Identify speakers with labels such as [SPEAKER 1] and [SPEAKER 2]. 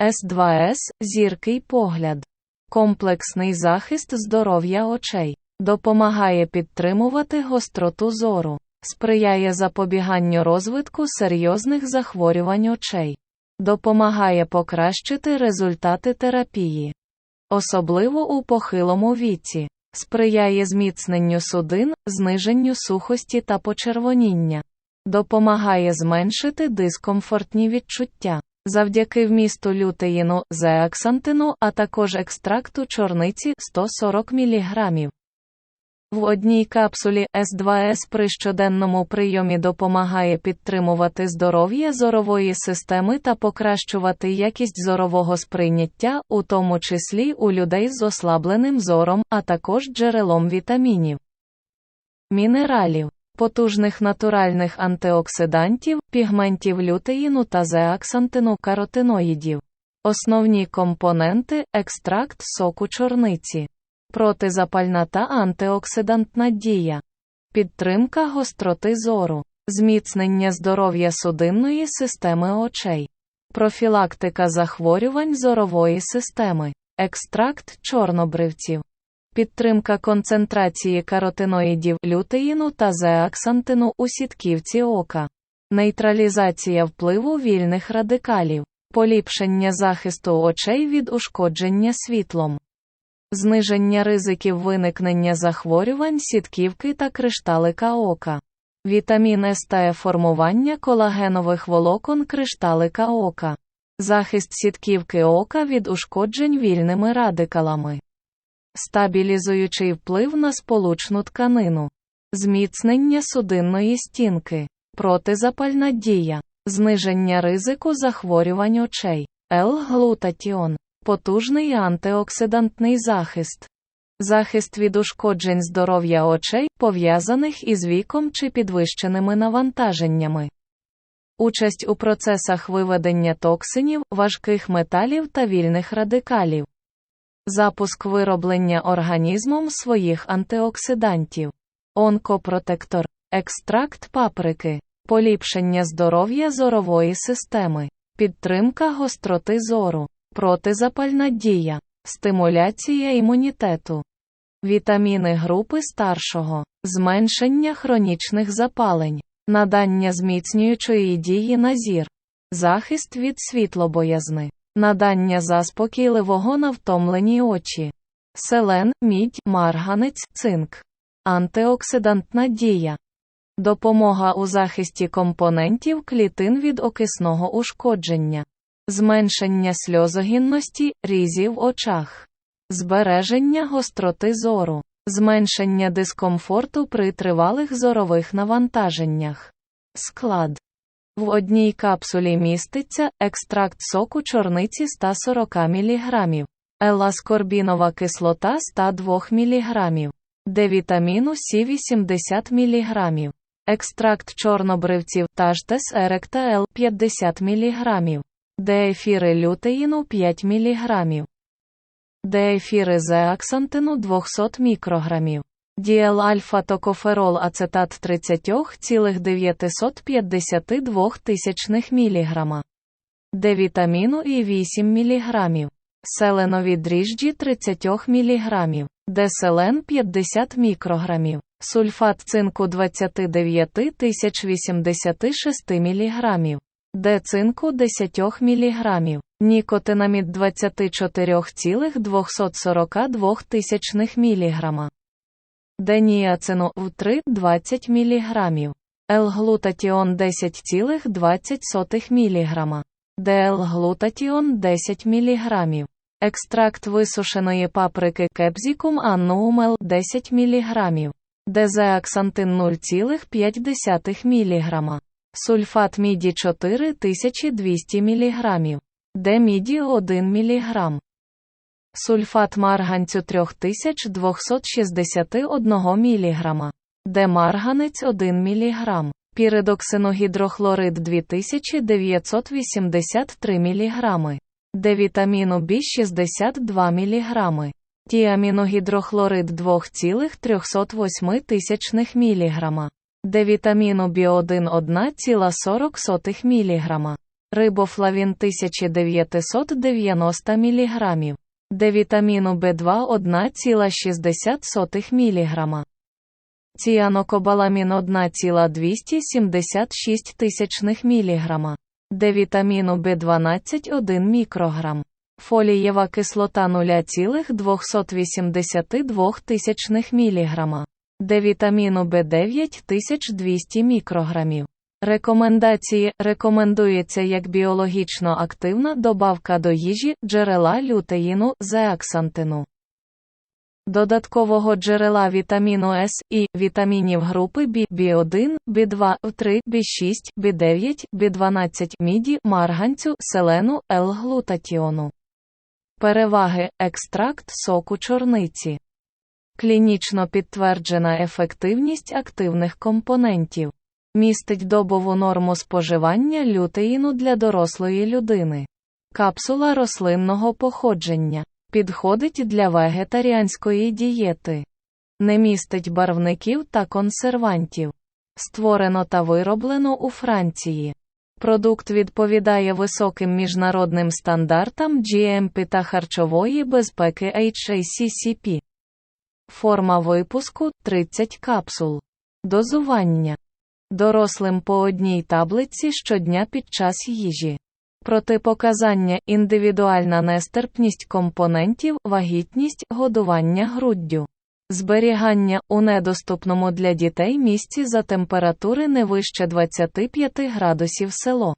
[SPEAKER 1] С2С – зіркий погляд. Комплексний захист здоров'я очей. Допомагає підтримувати гостроту зору. Сприяє запобіганню розвитку серйозних захворювань очей. Допомагає покращити результати терапії. Особливо у похилому віці. Сприяє зміцненню судин, зниженню сухості та почервоніння. Допомагає зменшити дискомфортні відчуття. Завдяки вмісту лютеїну, зеаксантину, а також екстракту чорниці 140 мг. В одній капсулі С2С при щоденному прийомі допомагає підтримувати здоров'я зорової системи та покращувати якість зорового сприйняття, у тому числі у людей з ослабленим зором, а також джерелом вітамінів, мінералів, потужних натуральних антиоксидантів, пігментів лютеїну та зеаксантину каротиноїдів. Основні компоненти екстракт соку чорниці. Протизапальна та антиоксидантна дія, підтримка гостроти зору, зміцнення здоров'я судинної системи очей, профілактика захворювань зорової системи, екстракт чорнобривців, підтримка концентрації каротиноїдів лютеїну та зеаксантину у сітківці ока, нейтралізація впливу вільних радикалів, поліпшення захисту очей від ушкодження світлом. Зниження ризиків виникнення захворювань сітківки та кришталика ока, вітамін С та формування колагенових волокон кришталика ока, захист сітківки ока від ушкоджень вільними радикалами, стабілізуючий вплив на сполучну тканину, зміцнення судинної стінки, протизапальна дія, зниження ризику захворювань очей, Л-глутатіон потужний антиоксидантний захист, захист від ушкоджень здоров'я очей, пов'язаних із віком чи підвищеними навантаженнями, участь у процесах виведення токсинів, важких металів та вільних радикалів, запуск вироблення організмом своїх антиоксидантів, онкопротектор, екстракт паприки, поліпшення здоров'я зорової системи, підтримка гостроти зору протизапальна дія, стимуляція імунітету, вітаміни групи старшого, зменшення хронічних запалень, надання зміцнюючої дії на зір, захист від світлобоязни, надання заспокійливого на втомлені очі, селен, мідь, марганець, цинк, антиоксидантна дія. Допомога у захисті компонентів клітин від окисного ушкодження. Зменшення сльозогінності, різів в очах, збереження гостроти зору, зменшення дискомфорту при тривалих зорових навантаженнях. Склад в одній капсулі міститься екстракт соку чорниці 140 мг, еласкорбінова кислота 102 мг, Д-вітаміну С 80 мг, екстракт чорнобривців Тажтес еректа Л 50 мг, Деефіри лютеїну 5 мг. Деефіри зеаксантину 200 мікрограмів. Діел альфа токоферол ацетат 30,952 тисячних мг. Д І 8 мг. Селенові дріжджі 30 мг. Д селен 50 мікрограмів. Сульфат цинку 29 086 мг. Д цинку 10 мг, нікотинамід 24,242 тисячних мг, Д ніацину в 3 20 мг, Л-глутатіон 10,20 мг, Д Л-глутатіон 10 мг, екстракт висушеної паприки кепзікум аннуумел 10 мг, Дезеаксантин 0,5 мг. Сульфат міді 4200 мг. деміді 1 мг. Сульфат марганцю 3261 мг. Де марганець 1 мг. Піридоксиногідрохлорид 2983 мг. Де вітаміну Б 62 мг. Тіаміногідрохлорид 2,308 мг де вітаміну Бі1 1,40 мг. рибофлавін 1990 мг, Д вітаміну В2 1,60 мг, ціанокобаламін 1,276 тисячних мг, Д вітаміну В12 1 мікрограм, фолієва кислота 0,282 тисячних мг, Д вітаміну В9 1200 мікрограмів. Рекомендації рекомендується як біологічно активна добавка до їжі джерела лютеїну зеаксантину. Додаткового джерела вітаміну С і вітамінів групи В, В1, В2, В3, В6, В9, В12, міді, марганцю, селену, Л-глутатіону. Переваги екстракт соку чорниці. Клінічно підтверджена ефективність активних компонентів. Містить добову норму споживання лютеїну для дорослої людини. Капсула рослинного походження. Підходить для вегетаріанської дієти. Не містить барвників та консервантів. Створено та вироблено у Франції. Продукт відповідає високим міжнародним стандартам GMP та харчової безпеки HACCP. Форма випуску 30 капсул. Дозування. Дорослим по одній таблиці щодня під час їжі. Протипоказання індивідуальна нестерпність компонентів, вагітність, годування груддю. Зберігання у недоступному для дітей місці за температури не вище 25 градусів село.